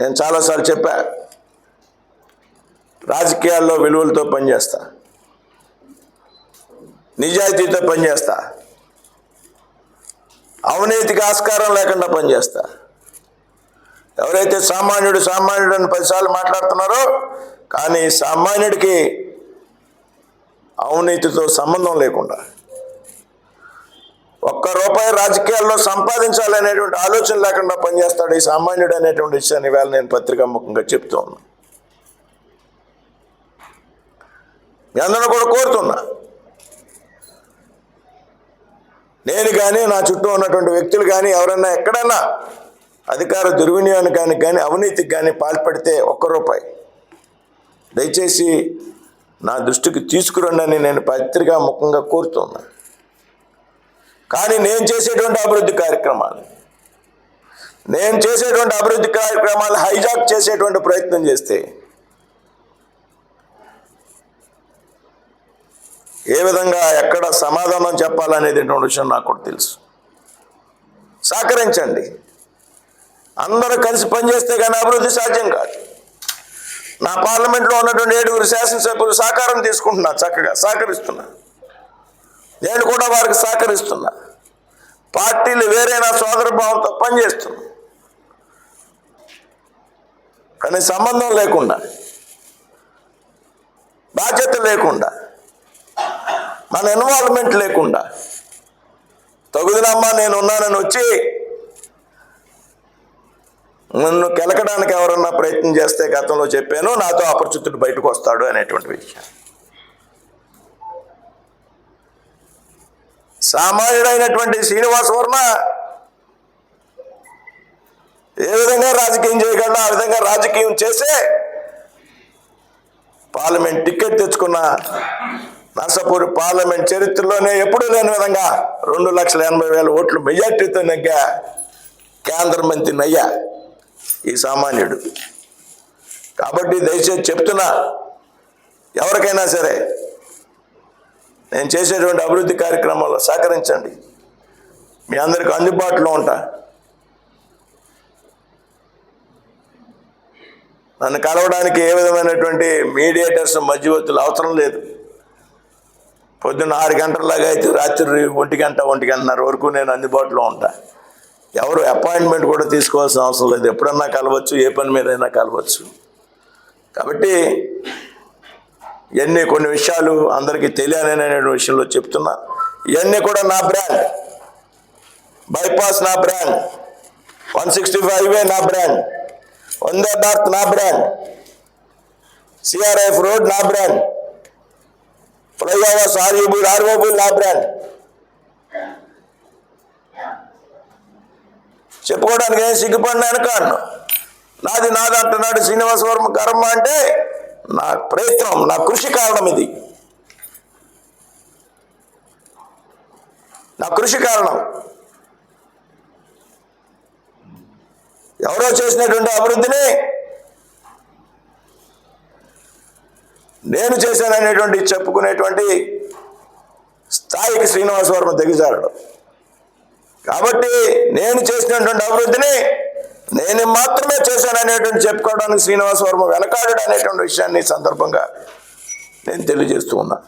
నేను చాలాసార్లు చెప్పా రాజకీయాల్లో విలువలతో పనిచేస్తా నిజాయితీతో పనిచేస్తా అవినీతికి ఆస్కారం లేకుండా పనిచేస్తా. ఎవరైతే సామాన్యుడు సామాన్యుడు అని పదిసార్లు మాట్లాడుతున్నారో కానీ సామాన్యుడికి అవినీతితో సంబంధం లేకుండా ఒక్క రూపాయి రాజకీయాల్లో సంపాదించాలనేటువంటి ఆలోచన లేకుండా పనిచేస్తాడు ఈ సామాన్యుడు అనేటువంటి విషయాన్ని ఇవాళ నేను పత్రికాముఖంగా చెప్తూ ఉన్నా. అందరూ కూడా కోరుతున్నా. నేను కానీ నా చుట్టూ ఉన్నటువంటి వ్యక్తులు కానీ ఎవరన్నా ఎక్కడన్నా అధికార దుర్వినియోగానికి కానీ అవినీతికి కానీ పాల్పడితే ఒక్క రూపాయి. దయచేసి నా దృష్టికి తీసుకురండి నేను పత్రికా ముఖంగా కోరుతున్నాను కానీ నేను చేసేటువంటి అభివృద్ధి కార్యక్రమాలు నేను చేసేటువంటి అభివృద్ధి కార్యక్రమాలు హైజాక్ చేసేటువంటి ప్రయత్నం చేస్తే ఏ విధంగా ఎక్కడ సమాధానం చెప్పాలనేది విషయం నాకు కూడా తెలుసు. సహకరించండి. అందరూ కలిసి పనిచేస్తే కానీ అభివృద్ధి సాధ్యం కాదు. నా పార్లమెంట్లో ఉన్నటువంటి ఏడుగురు శాసనసభ్యులు సహకారం తీసుకుంటున్నా చక్కగా సహకరిస్తున్నా నేను కూడా వారికి సహకరిస్తున్నా. పార్టీలు వేరే నా సోదర భావంతో పనిచేస్తున్నా. కానీ సంబంధం లేకుండా బాధ్యత లేకుండా మన ఇన్వాల్వ్మెంట్ లేకుండా తగుదినమ్మా నేను ఉన్నానని వచ్చి నన్ను కెలకడానికి ఎవరన్నా ప్రయత్నం చేస్తే గతంలో చెప్పాను నాతో అపరిచితుడు బయటకు వస్తాడు అనేటువంటి విషయం. సామాన్యుడైనటువంటి శ్రీనివాస వర్మ ఏ విధంగా రాజకీయం చేయగలడో ఆ విధంగా రాజకీయం చేసే పార్లమెంట్ టికెట్ తెచ్చుకున్న నర్సపూర్ పార్లమెంట్ చరిత్రలోనే ఎప్పుడూ లేని విధంగా రెండు లక్షల ఎనభై వేల ఓట్లు మెజార్టీతో నెగ్గా కేంద్ర మంత్రి నయ్యా ఈ సామాన్యుడు. కాబట్టి దయచేసి చెప్తున్నా ఎవరికైనా సరే నేను చేసేటువంటి అభివృద్ధి కార్యక్రమాల్లో సహకరించండి. మీ అందరికి అందుబాటులో ఉంటా. నన్ను కలవడానికి ఏ విధమైనటువంటి మీడియేటర్స్ మధ్యవర్తులు అవసరం లేదు. పొద్దున్న ఆరు గంటలలాగా అయితే రాత్రి ఒంటి గంట ఒంటి గంటన్నర వరకు నేను అందుబాటులో ఉంటా. ఎవరు అపాయింట్మెంట్ కూడా తీసుకోవాల్సిన అవసరం లేదు. ఎప్పుడన్నా కలవచ్చు ఏ పని మీద అయినా కలవచ్చు. కాబట్టి ఇవన్నీ కొన్ని విషయాలు అందరికీ తెలియాలనే విషయంలో చెప్తున్నా. ఇవన్నీ కూడా నా బ్రాండ్. బైపాస్ నా brand. One sixty five highway నా బ్రాండ్. వందే భారత్ నా బ్రాండ్. సిఆర్ఎఫ్ రోడ్ నా బ్రాండ్. ఫ్లైఓవర్స్ ఆర్యూబుల్ ఆర్ఓబుల్ నా బ్రాండ్. చెప్పుకోవడానికి ఏం సిగ్గుపడినా అనుకో నాది నాది అంటున్నాడు శ్రీనివాస వర్మ కర్మ అంటే నా ప్రయత్నం నా కృషి కారణం ఇది. నా కృషి కారణం. ఎవరో చేసినటువంటి అభివృద్ధిని నేను చేశాననేటువంటి చెప్పుకునేటువంటి స్థాయికి శ్రీనివాస వర్మ దిగజారడు. కాబట్టి నేను చేసినటువంటి అభివృద్ధిని నేను మాత్రమే చేశాననేటువంటి చెప్పుకోవడానికి శ్రీనివాస వర్మ వెనకాడడం అనేటువంటి విషయాన్ని సందర్భంగా నేను తెలియజేస్తూ ఉన్నాను